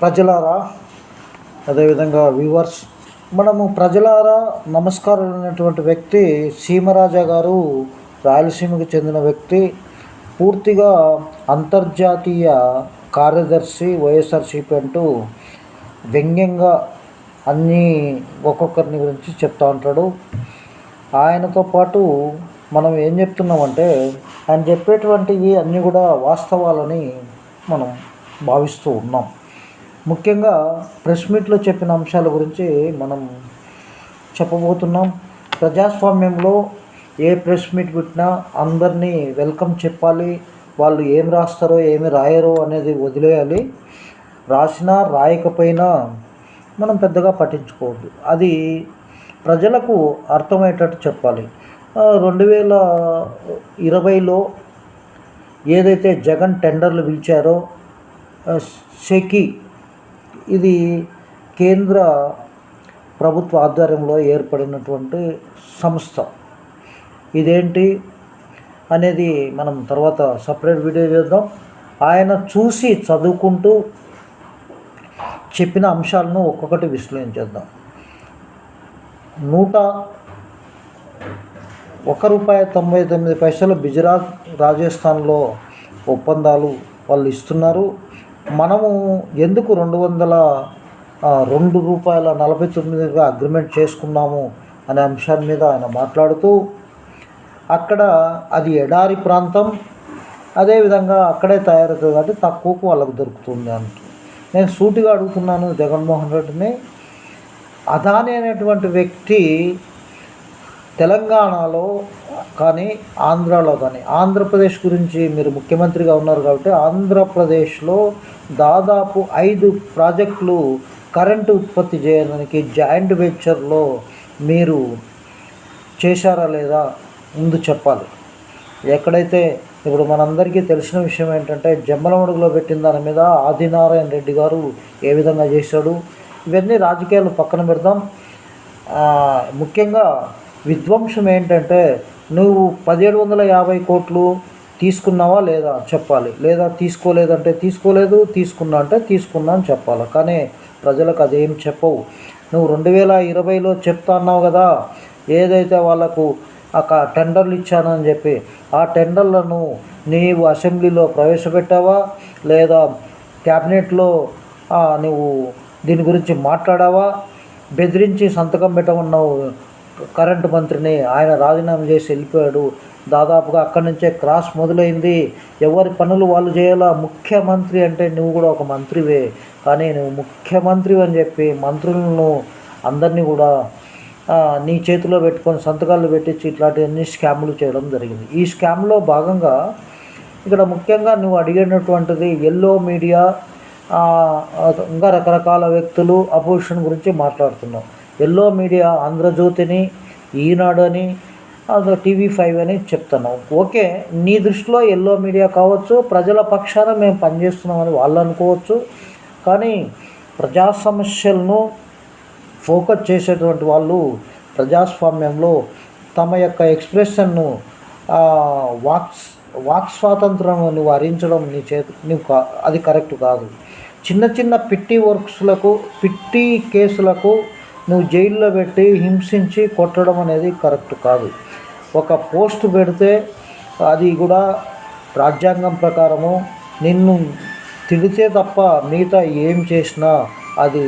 ప్రజలారా అదేవిధంగా వ్యూవర్స్ మనము ప్రజలారా నమస్కారం అనేటువంటి వ్యక్తి సీమరాజా గారు రాయలసీమకు చెందిన వ్యక్తి పూర్తిగా అంతర్జాతీయ కార్యదర్శి వైఎస్ఆర్సీపీ అంటూ వ్యంగ్యంగా అన్నీ ఒక్కొక్కరిని గురించి చెప్తా ఉంటాడు. ఆయనతో పాటు మనం ఏం చెప్తున్నామంటే ఆయన చెప్పేటువంటివి అన్నీ కూడా వాస్తవాలని మనం భావిస్తూ ఉన్నాం. ముఖ్యంగా ప్రెస్ మీట్లో చెప్పిన అంశాల గురించి మనం చెప్పబోతున్నాం. ప్రజాస్వామ్యంలో ఏ ప్రెస్ మీట్ పెట్టినా అందరినీ వెల్కమ్ చెప్పాలి. వాళ్ళు ఏం రాస్తారో ఏమి రాయరో అనేది వదిలేయాలి. రాసినా రాయకపోయినా మనం పెద్దగా పట్టించుకోవద్దు. అది ప్రజలకు అర్థమయ్యేటట్టు చెప్పాలి. రెండు వేల ఇరవైలో ఏదైతే జగన్ టెండర్లు పిలిచారో సెకి ఇది కేంద్ర ప్రభుత్వ ఆధ్వర్యంలో ఏర్పడినటువంటి సంస్థ. ఇదేంటి అనేది మనం తర్వాత సపరేట్ వీడియో చేద్దాం. ఆయన చూసి చదువుకుంటూ చెప్పిన అంశాలను ఒక్కొక్కటి విశ్లేషించేద్దాం నూట ఒక రూపాయి తొంభై తొమ్మిది పైసలు గుజరాత్ రాజస్థాన్లో ఒప్పందాలు వాళ్ళు ఇస్తున్నారు. మనము ఎందుకు రెండు వందల రెండు రూపాయల నలభై తొమ్మిదిగా అగ్రిమెంట్ చేసుకున్నాము అనే అంశాన్ని మీద ఆయన మాట్లాడుతూ అక్కడ అది ఎడారి ప్రాంతం అదేవిధంగా అక్కడే తయారవుతుంది కాబట్టి తక్కువకు వాళ్ళకు దొరుకుతుంది అంటూ. నేను సూటిగా అడుగుతున్నాను జగన్మోహన్ రెడ్డిని. అదాని అనేటువంటి వ్యక్తి తెలంగాణలో కానీ ఆంధ్రాలో కానీ ఆంధ్రప్రదేశ్ గురించి మీరు ముఖ్యమంత్రిగా ఉన్నారు కాబట్టి ఆంధ్రప్రదేశ్లో దాదాపు ఐదు ప్రాజెక్టులు కరెంటు ఉత్పత్తి చేయడానికి జాయింట్ వెంచర్లో మీరు చేశారా లేదా ముందు చెప్పాలి. ఎక్కడైతే ఇప్పుడు మనందరికీ తెలిసిన విషయం ఏంటంటే జమ్మలమడుగులో పెట్టిన దాని మీద ఆదినారాయణ రెడ్డి గారు ఏ విధంగా చేశాడు ఇవన్నీ రాజకీయాలు పక్కన పెడదాం. ముఖ్యంగా విధ్వంసం ఏంటంటే నువ్వు పదిహేడు వందల యాభై కోట్లు తీసుకున్నావా లేదా? చెప్పాలి. లేదా తీసుకోలేదంటే తీసుకోలేదు తీసుకున్నా అంటే తీసుకున్నా అని చెప్పాలి. కానీ ప్రజలకు అదేం చెప్పవు. నువ్వు రెండు వేల ఇరవైలో చెప్తా అన్నావు కదా ఏదైతే వాళ్ళకు ఒక టెండర్లు ఇచ్చానని చెప్పి ఆ టెండర్లను నీవు అసెంబ్లీలో ప్రవేశపెట్టావా? లేదా క్యాబినెట్లో నువ్వు దీని గురించి మాట్లాడావా? బెదిరించి సంతకం పెట్టమన్నావు కరెంటు మంత్రిని ఆయన రాజీనామా చేసి వెళ్ళిపోయాడు. దాదాపుగా అక్కడి నుంచే క్రాస్ మొదలైంది. ఎవరి పనులు వాళ్ళు చేయాలా? ముఖ్యమంత్రి అంటే నువ్వు కూడా ఒక మంత్రివే. కానీ నువ్వు ముఖ్యమంత్రి అని చెప్పి మంత్రులను అందరినీ కూడా నీ చేతిలో పెట్టుకొని సంతకాలు పెట్టించి ఇట్లాంటివన్నీ స్కాములు చేయడం జరిగింది. ఈ స్కామ్లో భాగంగా ఇక్కడ ముఖ్యంగా నువ్వు అడిగినటువంటిది ఎల్లో మీడియా ఇంకా రకరకాల వ్యక్తులు అపోజిషన్ గురించి మాట్లాడుతున్నావు. ఎల్లో మీడియా ఆంధ్రజ్యోతిని ఈనాడు అని అదో టీవీ ఫైవ్ అని చెప్తాను ఓకే నీ దృష్టిలో ఎల్లో మీడియా కావచ్చు ప్రజల పక్షాన మేము పనిచేస్తున్నామని వాళ్ళు అనుకోవచ్చు. కానీ ప్రజా సమస్యలను ఫోకస్ చేసేటువంటి వాళ్ళు ప్రజాస్వామ్యంలో తమ యొక్క ఎక్స్ప్రెషన్ను వాక్ వాక్ స్వాతంత్రం నువ్వు నీ చేతి నువ్వు కా అది కరెక్ట్ కాదు. చిన్న చిన్న పిట్టి వర్క్స్లకు పిట్టి కేసులకు నువ్వు జైల్లో పెట్టి హింసించి కొట్టడం అనేది కరెక్ట్ కాదు. ఒక పోస్ట్ పెడితే అది కూడా రాజ్యాంగం ప్రకారము నిన్ను తిడితే తప్ప మిగతా ఏం చేసినా అది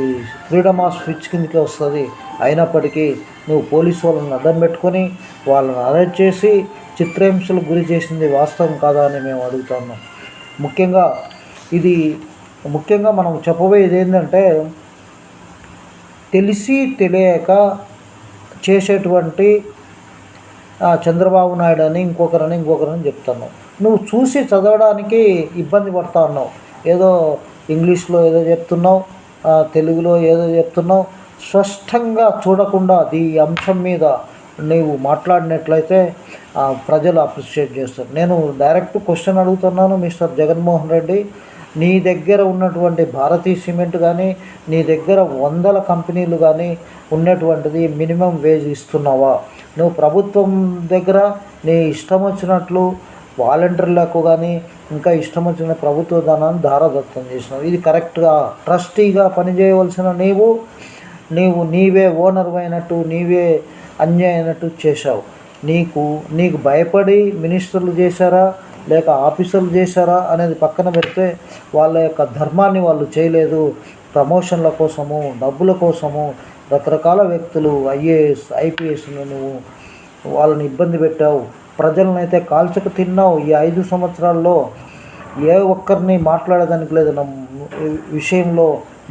ఫ్రీడమ్ ఆఫ్ స్పీచ్ కిందకి వస్తుంది. అయినప్పటికీ నువ్వు పోలీస్ వాళ్ళని అడ్డం పెట్టుకొని వాళ్ళని అరెస్ట్ చేసి చిత్రహింసలకు గురి చేసింది వాస్తవం కాదా అని మేము అడుగుతున్నాం. ముఖ్యంగా ఇది ముఖ్యంగా మనం చెప్పబోయేది ఏంటంటే తెలిసి తెలియక చేసేటువంటి చంద్రబాబు నాయుడు అని ఇంకొకరని ఇంకొకరని చెప్తున్నావు నువ్వు చూసి చదవడానికి ఇబ్బంది పడతా ఉన్నావు. ఏదో ఇంగ్లీష్లో ఏదో చెప్తున్నావు తెలుగులో ఏదో చెప్తున్నావు. స్పష్టంగా చూడకుండా ఈ అంశం మీద నీవు మాట్లాడినట్లయితే ప్రజలు అప్రిషియేట్ చేస్తారు. నేను డైరెక్ట్ క్వశ్చన్ అడుగుతున్నాను మిస్టర్ జగన్మోహన్ రెడ్డి. నీ దగ్గర ఉన్నటువంటి భారతీయ సిమెంట్ కానీ నీ దగ్గర వందల కంపెనీలు కానీ ఉన్నటువంటిది మినిమం వేజ్ ఇస్తున్నావా? నువ్వు ప్రభుత్వం దగ్గర నీ ఇష్టం వచ్చినట్లు వాలంటీర్లకు కానీ ఇంకా ఇష్టం వచ్చిన ప్రభుత్వ ధనాన్ని దారదత్తం చేసినావు. ఇది కరెక్ట్గా ట్రస్టీగా పనిచేయవలసిన నీవు నీవు నీవే ఓనర్ అయినట్టు నీవే అన్యాయం అయినట్టు చేశావు. నీకు నీకు భయపడి మినిస్టర్లు చేశారా? లేక ఆఫీసర్లు చేశారా అనేది పక్కన పెడితే వాళ్ళ యొక్క ధర్మాన్ని వాళ్ళు చేయలేదు. ప్రమోషన్ల కోసము డబ్బుల కోసము రకరకాల వ్యక్తులు ఐఏఎస్ ఐపీఎస్ను నువ్వు వాళ్ళని ఇబ్బంది పెట్టావు. ప్రజలను అయితే కాల్చక తిన్నావు. ఈ ఐదు సంవత్సరాల్లో ఏ ఒక్కరిని మాట్లాడేదానికి లేదు. నా విషయంలో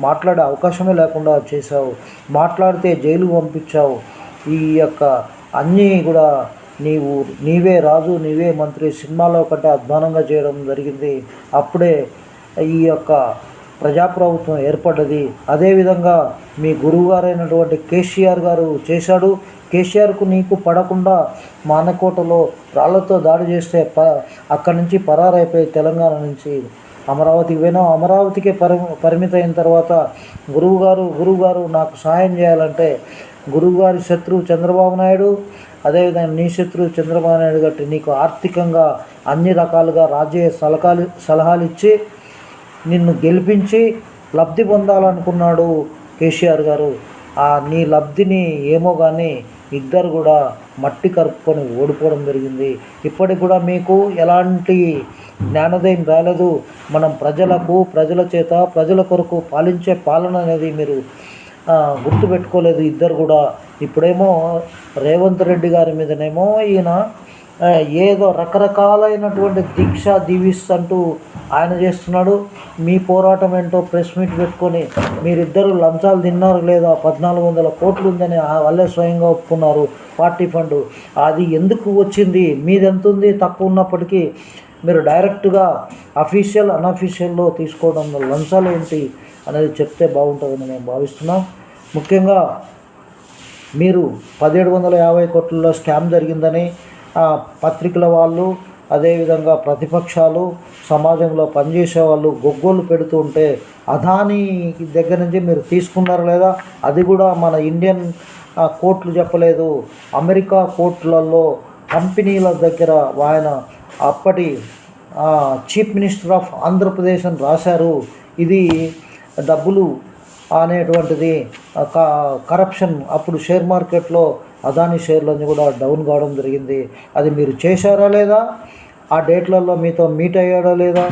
మాట్లాడే అవకాశమే లేకుండా చేశావు. మాట్లాడితే జైలు పంపించావు. ఈ యొక్క అన్నీ కూడా నీవు నీవే రాజు నీవే మంత్రి సినిమాలో కంటే అధ్వానంగా చేయడం జరిగింది. అప్పుడే ఈ యొక్క ప్రజాప్రభుత్వం ఏర్పడ్డది. అదేవిధంగా మీ గురువుగారైనటువంటి కేసీఆర్ గారు చేశాడు. కేసీఆర్కు నీకు పడకుండా మానకోటలో రాళ్ళతో దాడి చేస్తే ప అక్కడి నుంచి పరారైపోయి తెలంగాణ నుంచి అమరావతికి పోయినాం అమరావతికే పరి పరిమితం అయిన తర్వాత గురువుగారు గురువుగారు నాకు సహాయం చేయాలంటే గురువుగారి శత్రువు చంద్రబాబు నాయుడు అదేవిధంగా నీ శత్రువు చంద్రబాబు నాయుడు గట్టి నీకు ఆర్థికంగా అన్ని రకాలుగా రాజ్య సలహాలు సలహాలు ఇచ్చి నిన్ను గెలిపించి లబ్ధి పొందాలనుకున్నాడు కేసీఆర్ గారు. ఆ నీ లబ్ధిని ఏమో కానీ ఇద్దరు కూడా మట్టి కరుపుకొని ఓడిపోవడం జరిగింది. ఇప్పటికి కూడా మీకు ఎలాంటి జ్ఞానోదయం రాలేదు. మనం ప్రజలకు ప్రజల చేత ప్రజల కొరకు పాలించే పాలన అనేది మీరు గుర్తుపెట్టుకోలేదు. ఇద్దరు కూడా ఇప్పుడేమో రేవంత్ రెడ్డి గారి మీదనేమో ఈయన ఏదో రకరకాలైనటువంటి దీక్ష దీవిస్ అంటూ ఆయన చేస్తున్నాడు. మీ పోరాటం ఏంటో ప్రెస్ మీట్ పెట్టుకొని మీరిద్దరు లంచాలు తిన్నారు లేదా? పద్నాలుగు వందల కోట్లు ఉందని వాళ్ళే స్వయంగా ఒప్పుకున్నారు పార్టీ ఫండ్. అది ఎందుకు వచ్చింది? మీది ఎంత ఉంది తక్కువ ఉన్నప్పటికీ మీరు డైరెక్ట్గా అఫీషియల్ అన్అఫీషియల్లో తీసుకోవడం లంచాలు ఏంటి అనేది చెప్తే బాగుంటుందని మేము భావిస్తున్నాం. ముఖ్యంగా మీరు పదిహేడు వందల యాభై కోట్లలో స్కామ్ జరిగిందని పత్రికల వాళ్ళు అదేవిధంగా ప్రతిపక్షాలు సమాజంలో పనిచేసే వాళ్ళు గొగ్గోళ్ళు పెడుతూ ఉంటే అదానీ దగ్గర నుంచి మీరు తీసుకున్నారు లేదా? అది కూడా మన ఇండియన్ కోర్టులు చెప్పలేదు. అమెరికా కోర్టులలో కంపెనీల దగ్గర ఆయన అప్పటి చీఫ్ మినిస్టర్ ఆఫ్ ఆంధ్రప్రదేశ్ అని రాశారు. ఇది డబ్బులు అనేటువంటిది కరప్షన్ అప్పుడు షేర్ మార్కెట్లో అదాని షేర్లన్నీ కూడా డౌన్ కావడం జరిగింది. అది మీరు చేశారా లేదా? ఆ డేట్లలో మీతో మీట్ అయ్యాడా లేదా?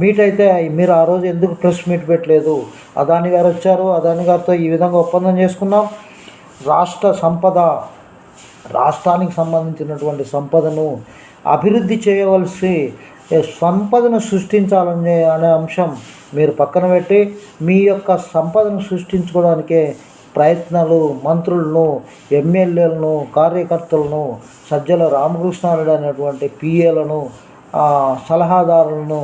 మీట్ అయితే మీరు ఆ రోజు ఎందుకు ప్రెస్ మీట్ పెట్టలేదు? అదాని గారు వచ్చారు. అదాని గారితో ఈ విధంగా ఒప్పందం చేసుకున్నాం. రాష్ట్ర సంపద రాష్ట్రానికి సంబంధించినటువంటి సంపదను అభివృద్ధి చేయవలసి సంపదను సృష్టించాలనే అనే అంశం మీరు పక్కన పెట్టి మీ యొక్క సంపదను సృష్టించుకోవడానికే ప్రయత్నాలు మంత్రులను ఎమ్మెల్యేలను కార్యకర్తలను సజ్జల రామకృష్ణారెడ్డి అనేటువంటి పిఏలను సలహాదారులను.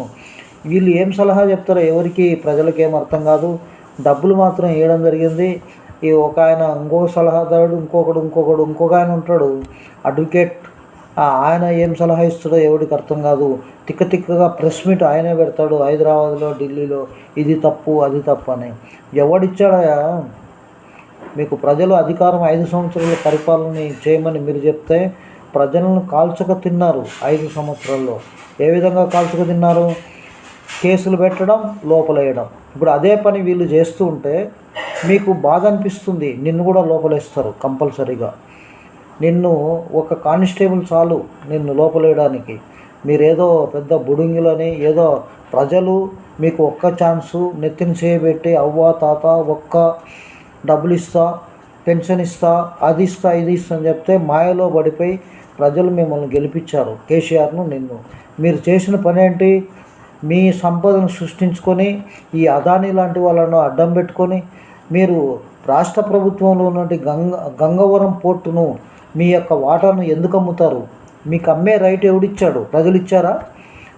వీళ్ళు ఏం సలహా చెప్తారో ఎవరికి ప్రజలకి ఏం అర్థం కాదు. డబ్బులు మాత్రం వేయడం జరిగింది. ఈ ఒక ఆయన ఇంకో సలహాదారుడు ఇంకొకడు ఇంకొకడు ఇంకొక ఆయన ఉంటాడు. అడ్వకేట్ ఆయన ఏం సలహా ఇస్తాడో ఎవరికి అర్థం కాదు. తిక్క తిక్కగా ప్రెస్ మీట్ ఆయనే పెడతాడు హైదరాబాద్లో ఢిల్లీలో ఇది తప్పు అది తప్పు అని. ఎవడిచ్చాడయా మీకు ప్రజలు అధికారం ఐదు సంవత్సరాల పరిపాలన చేయమని మీరు చెప్తే ప్రజలను కాల్చక తిన్నారు ఐదు సంవత్సరాల్లో. ఏ విధంగా కాల్చక తిన్నారు? కేసులు పెట్టడం లోపలేయడం. ఇప్పుడు అదే పని వీళ్ళు చేస్తూ ఉంటే మీకు బాధ అనిపిస్తుంది. నిన్ను కూడా లోపలేస్తారు కంపల్సరీగా. నిన్ను ఒక కానిస్టేబుల్ చాలు నిన్ను లోపలేయడానికి. మీరేదో పెద్ద బుడుంగిలని ఏదో ప్రజలు మీకు ఒక్క ఛాన్సు నెత్తిన చేయబెట్టి అవ్వ తాత ఒక్క డబ్బులు ఇస్తా పెన్షన్ ఇస్తా అది ఇస్తా ఇది ఇస్తా అని చెప్తే మాయలో పడిపోయి ప్రజలు మిమ్మల్ని గెలిపించారు. కేసీఆర్ను నిన్ను. మీరు చేసిన పని ఏంటి? మీ సంపదను సృష్టించుకొని ఈ అదానీ లాంటి వాళ్ళను అడ్డం పెట్టుకొని మీరు రాష్ట్ర ప్రభుత్వంలో ఉన్నటువంటి గంగ గంగవరం పోర్టును మీ యొక్క వాటాను ఎందుకు అమ్ముతారు? మీకు అమ్మే రైట్ ఎవడిచ్చాడు? ప్రజలు ఇచ్చారా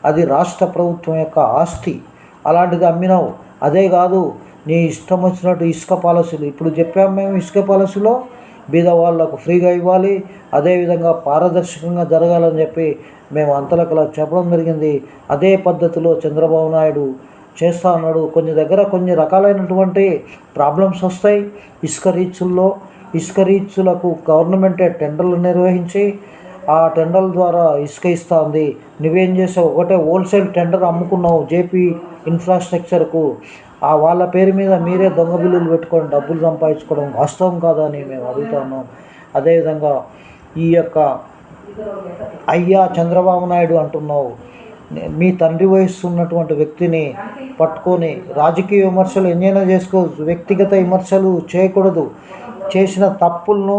అది రాష్ట్ర ప్రభుత్వం యొక్క ఆస్తి. అలాంటిది అమ్మినావు. అదే కాదు నీ ఇష్టం వచ్చినట్టు ఇసుక పాలసీలు. ఇప్పుడు చెప్పాము మేము ఇసుక పాలసీలో బీద వాళ్ళకు ఫ్రీగా ఇవ్వాలి అదేవిధంగా పారదర్శకంగా జరగాలని చెప్పి మేము అంతలకలా చెప్పడం జరిగింది. అదే పద్ధతిలో చంద్రబాబు నాయుడు చేస్తా ఉన్నాడు. కొన్ని దగ్గర కొన్ని రకాలైనటువంటి ప్రాబ్లమ్స్ వస్తాయి. ఇసుక రీచ్ల్లో ఇసుక రీచ్లకు గవర్నమెంటే టెండర్లు నిర్వహించి ఆ టెండర్ల ద్వారా ఇసుక ఇస్తుంది. నువ్వేం చేసావు? ఒకటే హోల్సేల్ టెండర్ అమ్ముకున్నావు జేపీ ఇన్ఫ్రాస్ట్రక్చర్కు. ఆ వాళ్ళ పేరు మీద మీరే దొంగ బిల్లులు పెట్టుకొని డబ్బులు సంపాదించుకోవడం వాస్తవం కాదని అని మేము అడుగుతున్నాం. అదేవిధంగా ఈ యొక్క అయ్యా చంద్రబాబు నాయుడు అంటున్నావు. మీ తండ్రి వయస్సు ఉన్నటువంటి వ్యక్తిని పట్టుకొని రాజకీయ విమర్శలు ఎన్నైనా చేసుకోవచ్చు వ్యక్తిగత విమర్శలు చేయకూడదు. చేసిన తప్పులను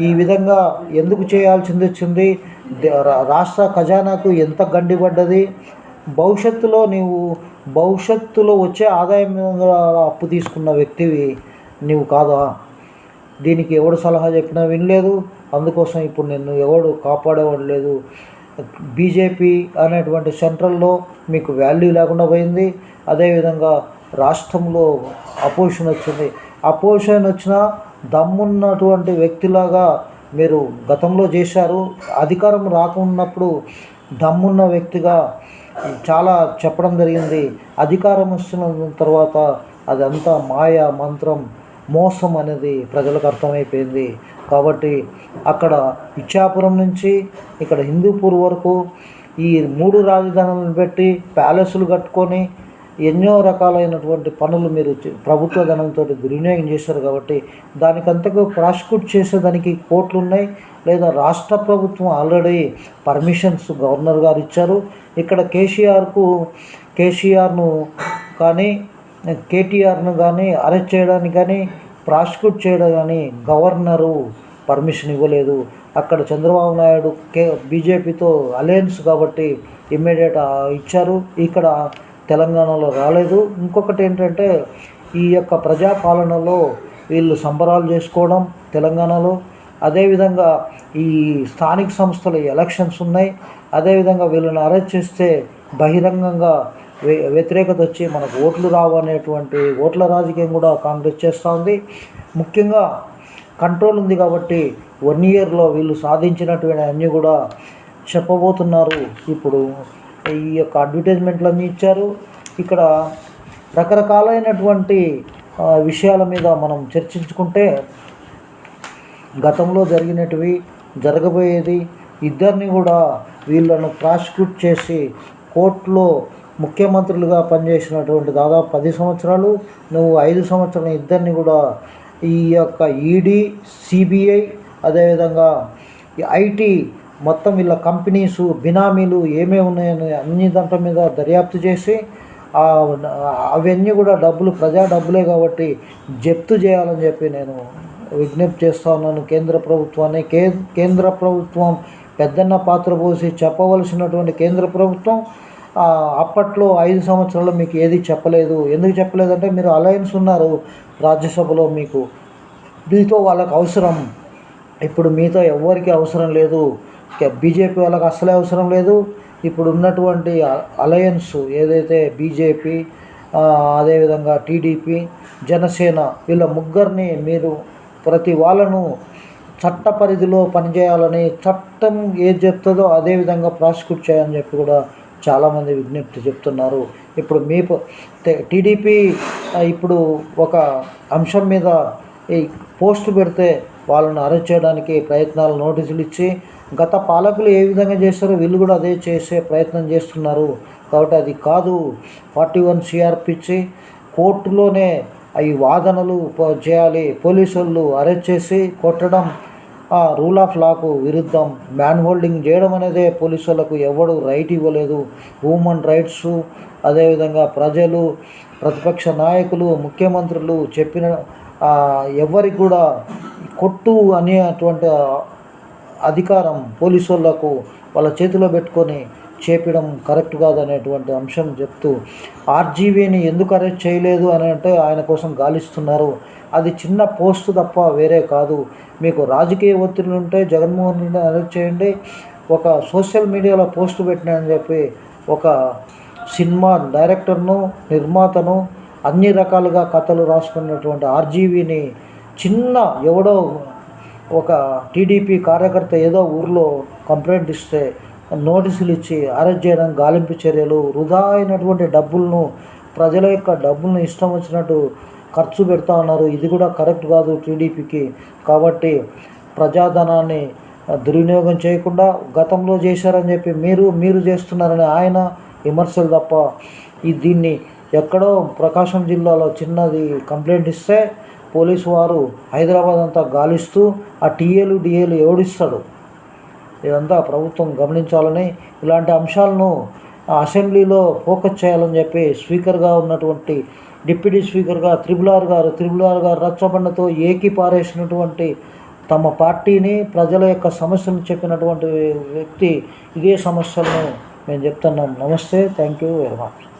ఈ విధంగా ఎందుకు చేయాల్సింది వచ్చింది? రాష్ట్ర ఖజానాకు ఎంత గండిపడ్డది భవిష్యత్తులో నీవు భవిష్యత్తులో వచ్చే ఆదాయం అప్పు తీసుకున్న వ్యక్తివి నీవు కాదా? దీనికి ఎవడు సలహా చెప్పినా వినలేదు. అందుకోసం ఇప్పుడు నిన్ను ఎవడు కాపాడేవాడు లేదు. బీజేపీ అనేటువంటి సెంట్రల్లో మీకు వాల్యూ లేకుండా పోయింది. అదేవిధంగా రాష్ట్రంలో అపోజిషన్ వచ్చింది. అపోజిషన్ వచ్చినా దమ్మున్నటువంటి వ్యక్తిలాగా మీరు గతంలో చేశారు. అధికారం రాకున్నప్పుడు దమ్మున్న వ్యక్తిగా చాలా చెప్పడం జరిగింది. అధికారం వస్తున్న తర్వాత అదంతా మాయ మంత్రం మోసం అనేది ప్రజలకు అర్థమైపోయింది. కాబట్టి అక్కడ ఇచ్చాపురం నుంచి ఇక్కడ హిందూపూర్ వరకు ఈ మూడు రాజధానులను పెట్టి ప్యాలెస్లు కట్టుకొని ఎన్నో రకాలైనటువంటి పనులు మీరు ప్రభుత్వ ధనంతో దుర్వినియోగం చేశారు కాబట్టి దానికంతకు ప్రాసిక్యూట్ చేసేదానికి కోర్టులు ఉన్నాయి లేదా రాష్ట్ర ప్రభుత్వం ఆల్రెడీ పర్మిషన్స్ గవర్నర్ గారు ఇచ్చారు. ఇక్కడ కేసీఆర్కు కేసీఆర్ను కానీ కేటీఆర్ను కానీ అరెస్ట్ చేయడానికి కానీ ప్రాసిక్యూట్ చేయడం కానీ గవర్నరు పర్మిషన్ ఇవ్వలేదు. అక్కడ చంద్రబాబు నాయుడు కే బీజేపీతో అలయన్స్ కాబట్టి ఇమ్మీడియట్ ఇచ్చారు. ఇక్కడ తెలంగాణలో రాలేదు. ఇంకొకటి ఏంటంటే ఈ యొక్క ప్రజాపాలనలో వీళ్ళు సంబరాలు చేసుకోవడం తెలంగాణలో. అదేవిధంగా ఈ స్థానిక సంస్థల ఎలక్షన్స్ ఉన్నాయి. అదేవిధంగా వీళ్ళని అరెస్ట్ చేస్తే బహిరంగంగా వ్య- వ్యతిరేకత వచ్చి మనకు ఓట్లు రావు అనేటువంటి ఓట్ల రాజకీయం కూడా కాంగ్రెస్ చేస్తూ ఉంది. ముఖ్యంగా కంట్రోల్ ఉంది కాబట్టి వన్ ఇయర్లో వీళ్ళు సాధించినటువంటి అన్నీ కూడా చెప్పబోతున్నారు. ఇప్పుడు ఈ యొక్క అడ్వర్టైజ్మెంట్లన్నీ ఇచ్చారు. ఇక్కడ రకరకాలైనటువంటి విషయాల మీద మనం చర్చించుకుంటే గతంలో జరిగినటివి జరగబోయేది ఇద్దరిని కూడా వీళ్ళను ప్రాసిక్యూట్ చేసి కోర్టులో ముఖ్యమంత్రులుగా పనిచేసినటువంటి దాదాపు పది సంవత్సరాలు నువ్వు ఐదు సంవత్సరాల ఇద్దరిని కూడా ఈ యొక్క ఈడీ సిబిఐ అదేవిధంగా ఐటీ మొత్తం వీళ్ళ కంపెనీసు బినామీలు ఏమేమి ఉన్నాయని అన్ని దాంట్ల మీద దర్యాప్తు చేసి అవన్నీ కూడా డబ్బులు ప్రజా డబ్బులే కాబట్టి జప్తు చేయాలని చెప్పి నేను విజ్ఞప్తి చేస్తా ఉన్నాను. కేంద్ర ప్రభుత్వాన్ని కే కేంద్ర ప్రభుత్వం పెద్దన్న పాత్ర పోసి చెప్పవలసినటువంటి కేంద్ర ప్రభుత్వం అప్పట్లో ఐదు సంవత్సరాలు మీకు ఏది చెప్పలేదు. ఎందుకు చెప్పలేదంటే మీరు అలయన్స్ ఉన్నారు రాజ్యసభలో మీకు. మీతో వాళ్ళకు అవసరం. ఇప్పుడు మీతో ఎవరికి అవసరం లేదు. బీజేపీ వాళ్ళకి అసలే అవసరం లేదు. ఇప్పుడు ఉన్నటువంటి అలయన్స్ ఏదైతే బీజేపీ అదేవిధంగా టీడీపీ జనసేన వీళ్ళ ముగ్గురిని మీరు ప్రతి వాళ్ళను చట్ట పరిధిలో పనిచేయాలని చట్టం ఏది చెప్తుందో అదే విధంగా ప్రాసిక్యూట్ చేయాలని చెప్పి కూడా చాలామంది విజ్ఞప్తి చెప్తున్నారు. ఇప్పుడు మీ టీడీపీ ఇప్పుడు ఒక అంశం మీద ఈ పోస్ట్ పెడితే వాళ్ళని అరెస్ట్ చేయడానికి ప్రయత్నాలు నోటీసులు ఇచ్చి గత పాలకులు ఏ విధంగా చేస్తారో వీళ్ళు కూడా అదే చేసే ప్రయత్నం చేస్తున్నారు. కాబట్టి అది కాదు. ఫార్టీ వన్ సిఆర్పిచ్చి కోర్టులోనే అవి వాదనలు చేయాలి. పోలీసు వాళ్ళు అరెస్ట్ చేసి కొట్టడం రూల్ ఆఫ్ లాకు విరుద్ధం. మ్యాన్ హోల్డింగ్ చేయడం అనేదే పోలీసు వాళ్ళకు ఎవడు రైట్ ఇవ్వలేదు. హ్యూమన్ రైట్స్ అదేవిధంగా ప్రజలు ప్రతిపక్ష నాయకులు ముఖ్యమంత్రులు చెప్పిన ఎవరికి కూడా కొట్టు అనేటువంటి అధికారం పోలీసు వాళ్ళకు వాళ్ళ చేతిలో పెట్టుకొని చేపడం కరెక్ట్ కాదనేటువంటి అంశం చెప్తూ ఆర్జీవీని ఎందుకు అరెస్ట్ చేయలేదు అని అంటే ఆయన కోసం గాలిస్తున్నారు. అది చిన్న పోస్ట్ తప్ప వేరే కాదు. మీకు రాజకీయ ఒత్తిడి ఉంటే జగన్మోహన్ రెడ్డిని అరెస్ట్ చేయండి. ఒక సోషల్ మీడియాలో పోస్ట్ పెట్టినని చెప్పి ఒక సినిమా డైరెక్టర్ను నిర్మాతను అన్ని రకాలుగా కథలు రాసుకున్నటువంటి ఆర్జీవీని చిన్న ఎవడో ఒక టీడీపీ కార్యకర్త ఏదో ఊర్లో కంప్లైంట్ ఇస్తే నోటీసులు ఇచ్చి అరెస్ట్ చేయడం గాలింపు చర్యలు వృధా అయినటువంటి డబ్బులను ప్రజల యొక్క డబ్బులను ఇష్టం వచ్చినట్టు ఖర్చు పెడతా ఉన్నారు. ఇది కూడా కరెక్ట్ కాదు టీడీపీకి. కాబట్టి ప్రజాధనాన్ని దుర్వినియోగం చేయకుండా గతంలో చేశారని చెప్పి మీరు మీరు చేస్తున్నారని ఆయన విమర్శలు తప్ప ఈ దీన్ని ఎక్కడో ప్రకాశం జిల్లాలో చిన్నది కంప్లైంట్ ఇస్తే పోలీసు వారు హైదరాబాద్ అంతా గాలిస్తూ ఆ టీఏలు డిఏలు ఎవడిస్తాడు? ఇదంతా ప్రభుత్వం గమనించాలని ఇలాంటి అంశాలను ఆ అసెంబ్లీలో ఫోకస్ చేయాలని చెప్పి స్పీకర్గా ఉన్నటువంటి డిప్యూటీ స్పీకర్గా త్రిబుల్ ఆర్ గారు త్రిబుల్ ఆర్ గారు రచ్చబండతో ఏకీపారేసినటువంటి తమ పార్టీని ప్రజల యొక్క సమస్యలను చెప్పినటువంటి వ్యక్తి ఇదే సమస్యలను మేము చెప్తున్నాం. నమస్తే థ్యాంక్ యూ వెరీ మచ్.